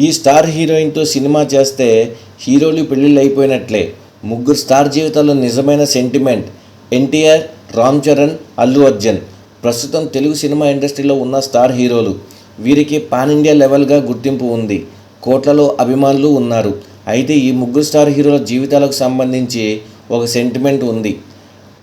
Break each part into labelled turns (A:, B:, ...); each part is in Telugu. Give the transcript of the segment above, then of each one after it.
A: ఈ స్టార్ హీరోయిన్తో సినిమా చేస్తే హీరోలు పెళ్ళిళ్ళు అయిపోయినట్లే ముగ్గురు స్టార్ జీవితాల్లో నిజమైన సెంటిమెంట్. ఎన్టీఆర్ రామ్ చరణ్ అల్లు అర్జున్. ప్రస్తుతం తెలుగు సినిమా ఇండస్ట్రీలో ఉన్న స్టార్ హీరోలు. వీరికి పాన్ ఇండియా లెవెల్గా గుర్తింపు ఉంది. కోట్లలో అభిమానులు ఉన్నారు. అయితే ఈ ముగ్గురు స్టార్ హీరోల జీవితాలకు సంబంధించి ఒక సెంటిమెంట్ ఉంది.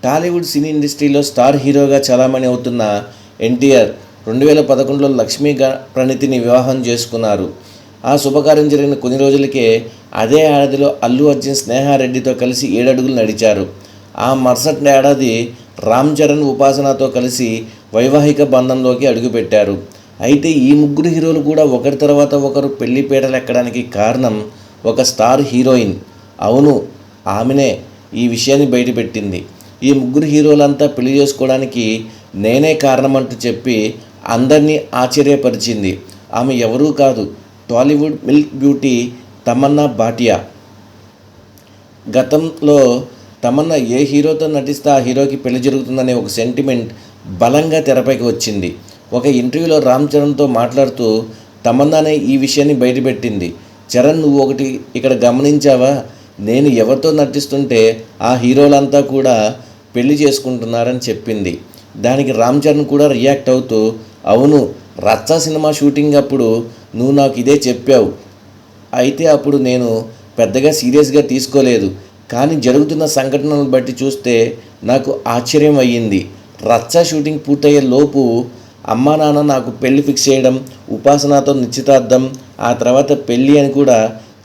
A: టాలీవుడ్ సినీ ఇండస్ట్రీలో స్టార్ హీరోగా చలామణి అవుతున్న ఎన్టీఆర్ రెండు వేల పదకొండులో లక్ష్మీ గ- ప్రణితిని వివాహం చేసుకున్నారు. ఆ శుభకార్యం జరిగిన కొన్ని రోజులకే అదే ఏడాదిలో అల్లు అర్జున్ స్నేహారెడ్డితో కలిసి ఏడడుగులు నడిచారు. ఆ మరుసటి ఏడాది రామ్ చరణ్ ఉపాసనతో కలిసి వైవాహిక బంధంలోకి అడుగుపెట్టారు. అయితే ఈ ముగ్గురు హీరోలు కూడా ఒకరి తర్వాత ఒకరు పెళ్ళి పీటలు ఎక్కడానికి కారణం ఒక స్టార్ హీరోయిన్. అవును ఆమెనే ఈ విషయాన్ని బయటపెట్టింది. ఈ ముగ్గురు హీరోలంతా పెళ్ళి చేసుకోవడానికి నేనే కారణమంటూ చెప్పి అందరినీ ఆశ్చర్యపరిచింది. ఆమె ఎవరూ కాదు Tollywood milk beauty Tamannaah Bhatia. గతంలో తమన్నా ఏ హీరోతో నటిస్తే ఆ హీరోకి పెళ్ళి జరుగుతుందనే ఒక సెంటిమెంట్ బలంగా తెరపైకి వచ్చింది. ఒక ఇంటర్వ్యూలో రామ్ చరణ్తో మాట్లాడుతూ తమన్నానే ఈ విషయాన్ని బయటపెట్టింది. చరణ్ నువ్వు ఒకటి ఇక్కడ గమనించావా? నేను ఎవరితో నటిస్తుంటే ఆ హీరోలంతా కూడా పెళ్ళి చేసుకుంటున్నారని చెప్పింది. దానికి రామ్ చరణ్ కూడా రియాక్ట్ అవుతూ అవును రచ్చ సినిమా షూటింగ్ అప్పుడు నువ్వు నాకు ఇదే చెప్పావు. అయితే అప్పుడు నేను పెద్దగా సీరియస్గా తీసుకోలేదు. కానీ జరుగుతున్న సంఘటనలను బట్టి చూస్తే నాకు ఆశ్చర్యం అయ్యింది. రచ్చ షూటింగ్ పూర్తయ్యే లోపు అమ్మా నాన్న నాకు పెళ్ళి ఫిక్స్ చేయడం ఉపాసనతో నిశ్చితార్థం ఆ తర్వాత పెళ్ళి అని కూడా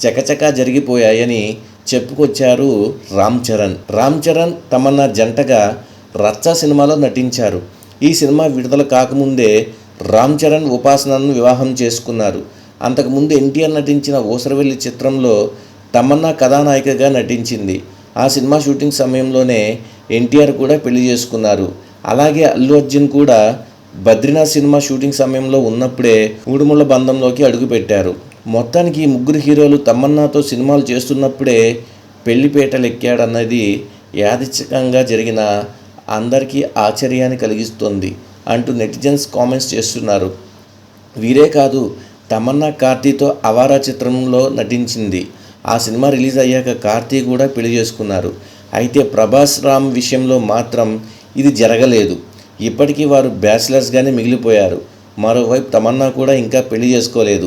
A: చకచకా జరిగిపోయాయని చెప్పుకొచ్చారు రామ్ చరణ్. రామ్ చరణ్ తమన్నా జంటగా రచ్చ సినిమాలో నటించారు. ఈ సినిమా విడుదల కాకముందే రామ్ చరణ్ ఉపాసనను వివాహం చేసుకున్నారు. అంతకుముందు ఎన్టీఆర్ నటించిన ఓసరవెల్లి చిత్రంలో తమన్నా కథానాయికగా నటించింది. ఆ సినిమా షూటింగ్ సమయంలోనే ఎన్టీఆర్ కూడా పెళ్ళి చేసుకున్నారు. అలాగే అల్లు అర్జున్ కూడా బద్రీనాథ్ సినిమా షూటింగ్ సమయంలో ఉన్నప్పుడే ఊడుముళ్ళ బంధంలోకి అడుగుపెట్టారు మొత్తానికి ఈ ముగ్గురు హీరోలు తమన్నాతో సినిమాలు చేస్తున్నప్పుడే పెళ్ళిపేటలు ఎక్కాడన్నది యాదృచ్ఛికంగా జరిగిన అందరికీ ఆశ్చర్యాన్ని కలిగిస్తుంది. అంటూ నెటిజన్స్ కామెంట్స్ చేస్తున్నారు. వీరే కాదు తమన్నా కార్తీతో అవారా చిత్రంలో నటించింది. ఆ సినిమా రిలీజ్ అయ్యాక కార్తీ కూడా పెళ్ళి చేసుకున్నారు. అయితే ప్రభాస్ రామ్ విషయంలో మాత్రం ఇది జరగలేదు. ఇప్పటికీ వారు బ్యాచిలర్స్గానే మిగిలిపోయారు. మరోవైపు తమన్నా కూడా ఇంకా పెళ్ళి చేసుకోలేదు.